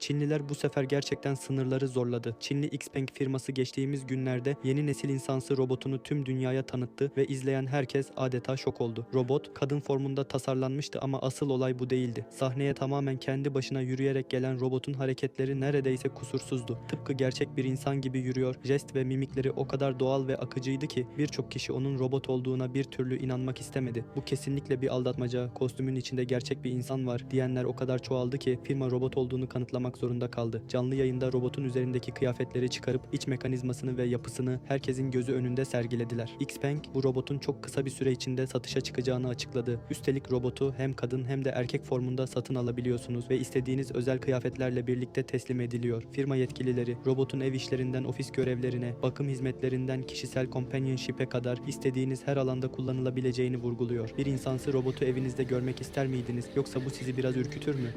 Çinliler bu sefer gerçekten sınırları zorladı. Çinli Xpeng firması geçtiğimiz günlerde yeni nesil insansı robotunu tüm dünyaya tanıttı ve izleyen herkes adeta şok oldu. Robot kadın formunda tasarlanmıştı ama asıl olay bu değildi. Sahneye tamamen kendi başına yürüyerek gelen robotun hareketleri neredeyse kusursuzdu. Tıpkı gerçek bir insan gibi yürüyor, jest ve mimikleri o kadar doğal ve akıcıydı ki birçok kişi onun robot olduğuna bir türlü inanmak istemedi. Bu kesinlikle bir aldatmaca, kostümün içinde gerçek bir insan var diyenler o kadar çoğaldı ki firma robot olduğunu kanıtlamak zorunda kaldı. Canlı yayında robotun üzerindeki kıyafetleri çıkarıp iç mekanizmasını ve yapısını herkesin gözü önünde sergilediler. Xpeng bu robotun çok kısa bir süre içinde satışa çıkacağını açıkladı. Üstelik robotu hem kadın hem de erkek formunda satın alabiliyorsunuz ve istediğiniz özel kıyafetlerle birlikte teslim ediliyor. Firma yetkilileri robotun ev işlerinden ofis görevlerine, bakım hizmetlerinden kişisel companionship'e kadar istediğiniz her alanda kullanılabileceğini vurguluyor. Bir insansı robotu evinizde görmek ister miydiniz yoksa bu sizi biraz ürkütür mü?